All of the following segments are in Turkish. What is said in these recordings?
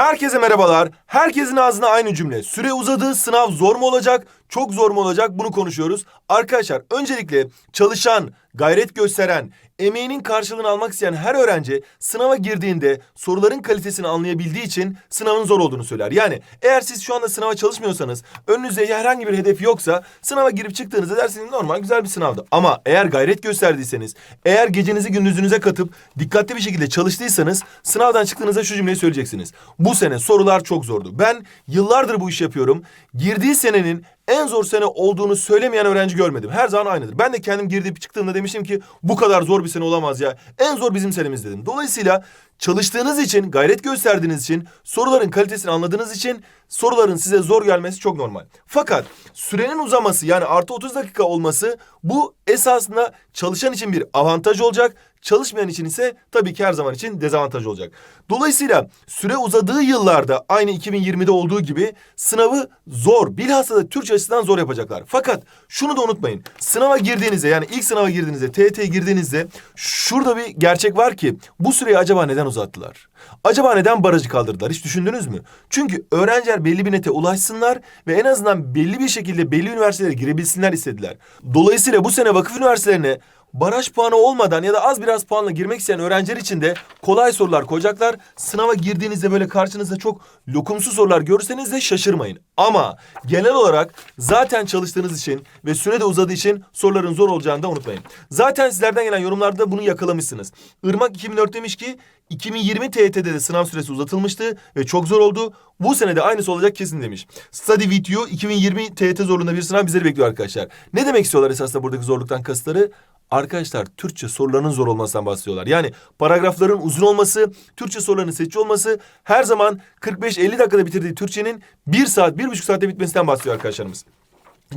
Herkese merhabalar. Herkesin ağzına aynı cümle. Süre uzadı, sınav zor mu olacak, çok zor mu olacak bunu konuşuyoruz. Arkadaşlar öncelikle çalışan, gayret gösteren, emeğinin karşılığını almak isteyen her öğrenci sınava girdiğinde soruların kalitesini anlayabildiği için sınavın zor olduğunu söyler. Yani eğer siz şu anda sınava çalışmıyorsanız, önünüzde herhangi bir hedef yoksa sınava girip çıktığınızda dersiniz normal güzel bir sınavdı. Ama eğer gayret gösterdiyseniz, eğer gecenizi gündüzünüze katıp dikkatli bir şekilde çalıştıysanız sınavdan çıktığınızda şu cümleyi söyleyeceksiniz. Bu sene sorular çok zordu. Ben yıllardır bu işi yapıyorum. Girdiği senenin en zor sene olduğunu söylemeyen öğrenci görmedim. Her zaman aynıdır. Ben de kendim girdiğip çıktığımda demiştim ki bu kadar zor bir sene olamaz ya. En zor bizim senemiz dedim. Dolayısıyla çalıştığınız için, gayret gösterdiğiniz için, soruların kalitesini anladığınız için soruların size zor gelmesi çok normal. Fakat sürenin uzaması yani artı 30 dakika olması bu esasında çalışan için bir avantaj olacak. Çalışmayan için ise tabii ki her zaman için dezavantaj olacak. Dolayısıyla süre uzadığı yıllarda aynı 2020'de olduğu gibi sınavı zor. Bilhassa da Türkçe açısından zor yapacaklar. Fakat şunu da unutmayın. Sınava girdiğinizde yani ilk sınava girdiğinizde, TYT'ye girdiğinizde şurada bir gerçek var ki bu süreyi acaba neden uzattılar? Acaba neden barajı kaldırdılar? Hiç düşündünüz mü? Çünkü öğrenciler belli bir nete ulaşsınlar ve en azından belli bir şekilde belli üniversitelere girebilsinler istediler. Dolayısıyla bu sene vakıf üniversitelerine baraj puanı olmadan ya da az biraz puanla girmek isteyen öğrenciler için de kolay sorular koyacaklar. Sınava girdiğinizde böyle karşınızda çok lokumsuz sorular görürseniz de şaşırmayın. Ama genel olarak zaten çalıştığınız için ve süre de uzadığı için soruların zor olacağını da unutmayın. Zaten sizlerden gelen yorumlarda bunu yakalamışsınız. Irmak 2004 demiş ki 2020 TYT'de de sınav süresi uzatılmıştı ve çok zor oldu. Bu sene de aynısı olacak kesin demiş. Study with you 2020 TYT zorluğunda bir sınav bizleri bekliyor arkadaşlar. Ne demek istiyorlar esasında buradaki zorluktan kasıtları? Arkadaşlar Türkçe sorularının zor olmasından bahsediyorlar. Yani paragrafların uzun olması, Türkçe sorularının seçici olması her zaman 45-50 dakikada bitirdiği Türkçenin 1 saat, 1,5 saatte bitmesinden bahsediyor arkadaşlarımız.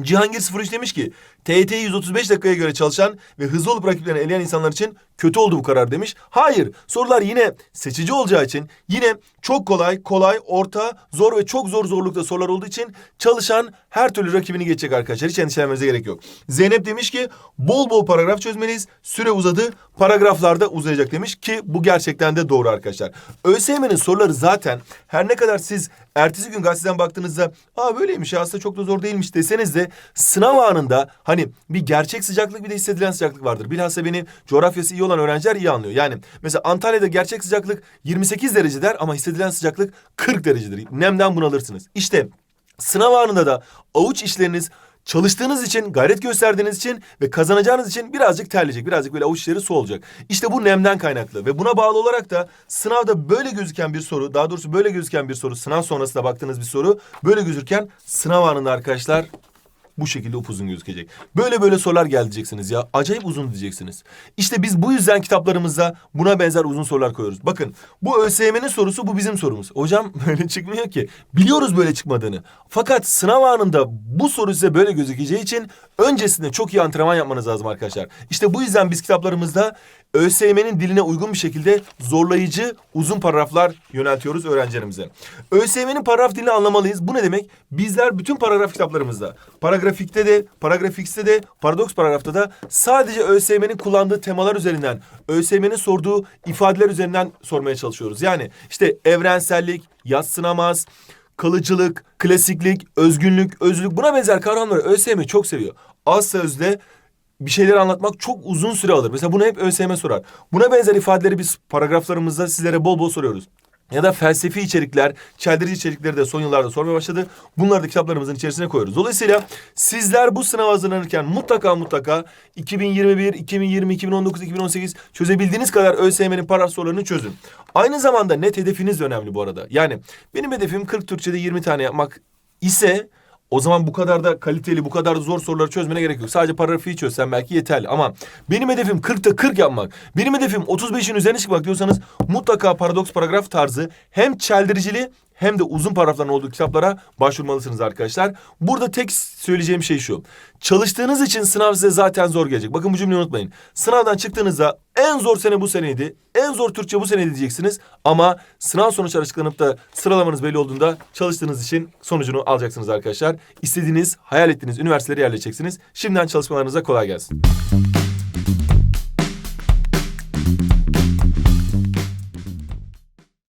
Cihangir 03 demiş ki TYT'yi 135 dakikaya göre çalışan ve hızlı olup rakiplerini eleyen insanlar için kötü oldu bu karar demiş. Hayır sorular yine seçici olacağı için yine çok kolay, kolay, orta, zor ve çok zor zorlukta sorular olduğu için çalışan her türlü rakibini geçecek arkadaşlar. Hiç endişelenmenize gerek yok. Zeynep demiş ki bol bol paragraf çözmeliyiz. Süre uzadı, paragraflarda uzayacak demiş ki bu gerçekten de doğru arkadaşlar. ÖSYM'nin soruları zaten her ne kadar siz ertesi gün gazeteden baktığınızda aa böyleymiş aslında çok da zor değilmiş deseniz de sınav anında hani bir gerçek sıcaklık bir de hissedilen sıcaklık vardır. Bilhassa beni coğrafyası iyi olan öğrenciler iyi anlıyor. Yani mesela Antalya'da gerçek sıcaklık 28 derece der ama hissedilen sıcaklık 40 derecedir. Nemden bunalırsınız. İşte sınav anında da avuç işleriniz çalıştığınız için, gayret gösterdiğiniz için ve kazanacağınız için birazcık terleyecek. Birazcık böyle avuç içleri su olacak. İşte bu nemden kaynaklı ve buna bağlı olarak da sınavda böyle gözüken bir soru, daha doğrusu böyle gözüken bir soru, sınav sonrasında baktığınız bir soru böyle gözürken sınav anında arkadaşlar bu şekilde upuzun gözükecek. Böyle böyle sorular geldi diyeceksiniz ya. Acayip uzun diyeceksiniz. İşte biz bu yüzden kitaplarımızda buna benzer uzun sorular koyuyoruz. Bakın bu ÖSYM'nin sorusu bu bizim sorumuz. Hocam böyle çıkmıyor ki. Biliyoruz böyle çıkmadığını. Fakat sınav anında bu soru size böyle gözükeceği için öncesinde çok iyi antrenman yapmanız lazım arkadaşlar. İşte bu yüzden biz kitaplarımızda ÖSYM'nin diline uygun bir şekilde zorlayıcı uzun paragraflar yöneltiyoruz öğrencilerimize. ÖSYM'nin paragraf dilini anlamalıyız. Bu ne demek? Bizler bütün paragraf kitaplarımızda, paragrafikte de, paragrafix'te de, paradoks paragrafta da sadece ÖSYM'nin kullandığı temalar üzerinden, ÖSYM'nin sorduğu ifadeler üzerinden sormaya çalışıyoruz. Yani işte evrensellik, yatsınamaz, kalıcılık, klasiklik, özgünlük, özlük buna benzer kavramları ÖSYM çok seviyor. Az sözle bir şeyleri anlatmak çok uzun süre alır. Mesela bunu hep ÖSYM sorar. Buna benzer ifadeleri biz paragraflarımızda sizlere bol bol soruyoruz. Ya da felsefi içerikler, çeldirici içerikleri de son yıllarda sormaya başladı. Bunları da kitaplarımızın içerisine koyuyoruz. Dolayısıyla sizler bu sınava hazırlanırken mutlaka mutlaka 2021, 2020, 2019, 2018 çözebildiğiniz kadar ÖSYM'nin paragraf sorularını çözün. Aynı zamanda net hedefiniz de önemli bu arada. Yani benim hedefim 40 Türkçe'de 20 tane yapmak ise o zaman bu kadar da kaliteli, bu kadar da zor soruları çözmene gerek yok. Sadece paragrafı çözsen belki yeterli. Ama benim hedefim 40'ta 40 yapmak. Benim hedefim 35'in üzerine çıkmak diyorsanız mutlaka paradoks paragraf tarzı hem çeldiricili hem de uzun paragrafların olduğu kitaplara başvurmalısınız arkadaşlar. Burada tek söyleyeceğim şey şu. Çalıştığınız için sınav size zaten zor gelecek. Bakın bu cümleyi unutmayın. Sınavdan çıktığınızda en zor sene bu seneydi. En zor Türkçe bu seneydi diyeceksiniz. Ama sınav sonuçları açıklanıp da sıralamanız belli olduğunda çalıştığınız için sonucunu alacaksınız arkadaşlar. İstediğiniz, hayal ettiğiniz üniversitelere yerleşeceksiniz. Şimdiden çalışmalarınıza kolay gelsin.